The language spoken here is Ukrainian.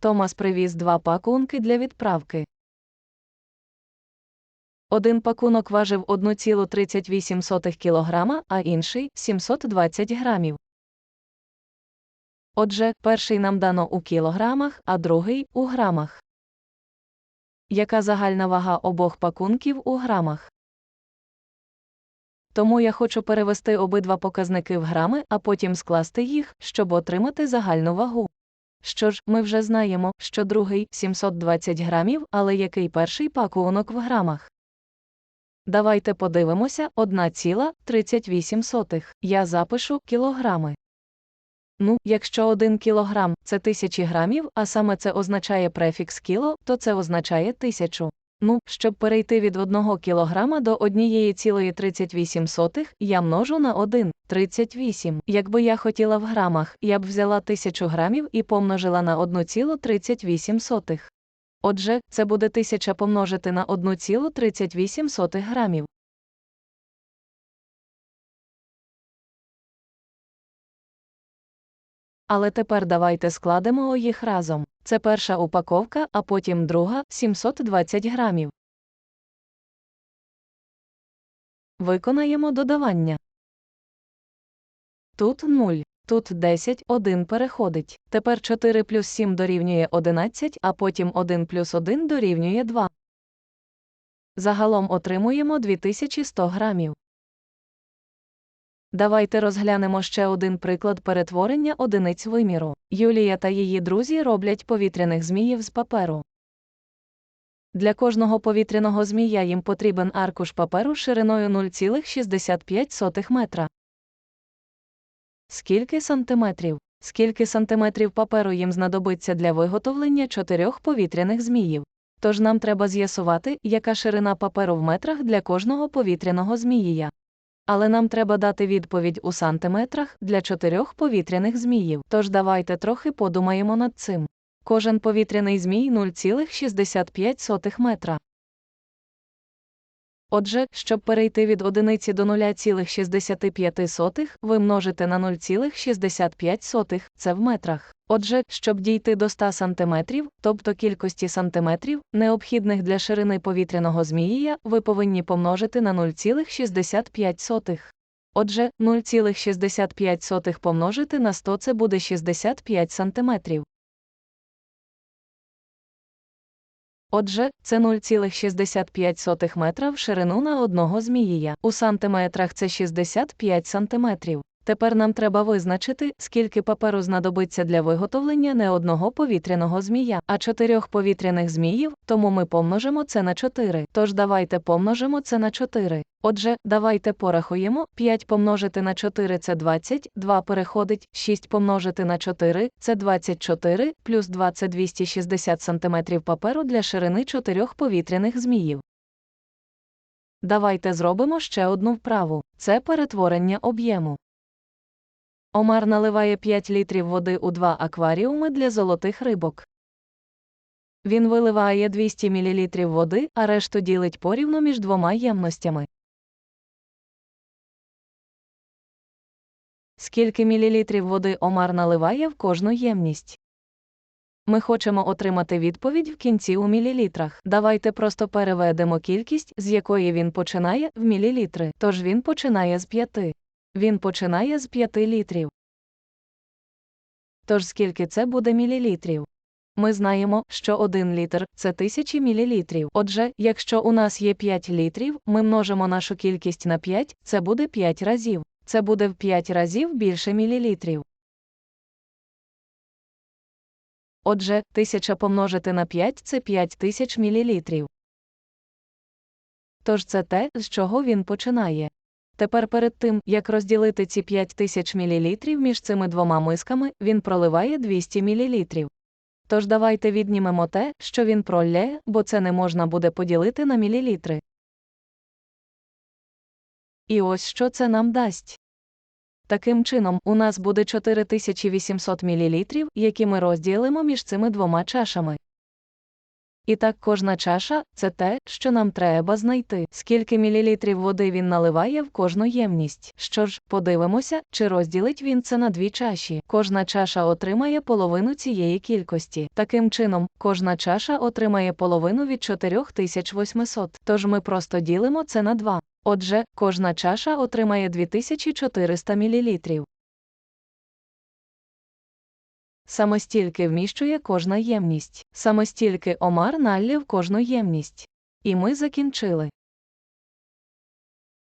Томас привіз два пакунки для відправки. Один пакунок важив 1,38 кг, а інший 720 грамів. Отже, перший нам дано у кілограмах, а другий у грамах. Яка загальна вага обох пакунків у грамах? Тому я хочу перевести обидва показники в грами, а потім скласти їх, щоб отримати загальну вагу. Що ж, ми вже знаємо, що другий 720 грамів, але який перший пакунок в грамах? Давайте подивимося 1,38. Я запишу кілограми. Ну, якщо 1 кілограм – це тисячі грамів, а саме це означає префікс кіло, то це означає тисячу. Ну, щоб перейти від 1 кілограма до 1,38, я множу на 1, 38. Якби я хотіла в грамах, я б взяла 1000 грамів і помножила на 1,38. Отже, це буде 1000 помножити на 1,38 грамів. Але тепер давайте складемо їх разом. Це перша упаковка, а потім друга 720 грамів. Виконаємо додавання. Тут 0. Тут 10, 1 переходить. Тепер 4 плюс 7 дорівнює 11, а потім 1 плюс 1 дорівнює 2. Загалом отримуємо 2100 грамів. Давайте розглянемо ще один приклад перетворення одиниць виміру. Юлія та її друзі роблять повітряних зміїв з паперу. Для кожного повітряного змія їм потрібен аркуш паперу шириною 0,65 метра. Скільки сантиметрів? Скільки сантиметрів паперу їм знадобиться для виготовлення чотирьох повітряних зміїв? Тож нам треба з'ясувати, яка ширина паперу в метрах для кожного повітряного зміїя. Але нам треба дати відповідь у сантиметрах для чотирьох повітряних зміїв. Тож давайте трохи подумаємо над цим. Кожен повітряний змій 0,65 метра. Отже, щоб перейти від одиниці до 0,65, ви множите на 0,65, це в метрах. Отже, щоб дійти до 100 см, тобто кількості сантиметрів, необхідних для ширини повітряного зміїя, ви повинні помножити на 0,65. Отже, 0,65 помножити на 100 це буде 65 см. Отже, це 0,65 метра в ширину на одного зміїя. У сантиметрах це 65 сантиметрів. Тепер нам треба визначити, скільки паперу знадобиться для виготовлення не одного повітряного змія, а чотирьох повітряних зміїв, тому ми помножимо це на 4. Тож давайте помножимо це на 4. Отже, давайте порахуємо 5 помножити на 4 це 20, 2 переходить, 6 помножити на 4 це 24, плюс 2 це 260 см паперу для ширини чотирьох повітряних зміїв. Давайте зробимо ще одну вправу це перетворення об'єму. Омар наливає 5 літрів води у два акваріуми для золотих рибок. Він виливає 200 мл води, а решту ділить порівну між двома ємностями. Скільки мілілітрів води Омар наливає в кожну ємність? Ми хочемо отримати відповідь в кінці у мілілітрах. Давайте просто переведемо кількість, з якої він починає, в мілілітри. Тож він починає з 5. Він починає з 5 літрів. Тож скільки це буде мілілітрів? Ми знаємо, що 1 літр це тисячі мілілітрів. Отже, якщо у нас є 5 літрів, ми множимо нашу кількість на 5, це буде 5 разів. Це буде в 5 разів більше мілілітрів. Отже, 1000 помножити на 5 це 5000 мілілітрів. Тож це те, з чого він починає. Тепер перед тим, як розділити ці 5000 мл між цими двома мисками, він проливає 200 мл. Тож давайте віднімемо те, що він пролє, бо це не можна буде поділити на мілілітри. І ось що це нам дасть. Таким чином, у нас буде 4800 мл, які ми розділимо між цими двома чашами. І так кожна чаша це те, що нам треба знайти. Скільки мілілітрів води він наливає в кожну ємність. Що ж, подивимося, чи розділить він це на дві чаші. Кожна чаша отримає половину цієї кількості. Таким чином, кожна чаша отримає половину від 4800. Тож ми просто ділимо це на 2. Отже, кожна чаша отримає 2400 мл. Самостільки вміщує кожна ємність. Самостільки омар наллів кожну ємність. І ми закінчили.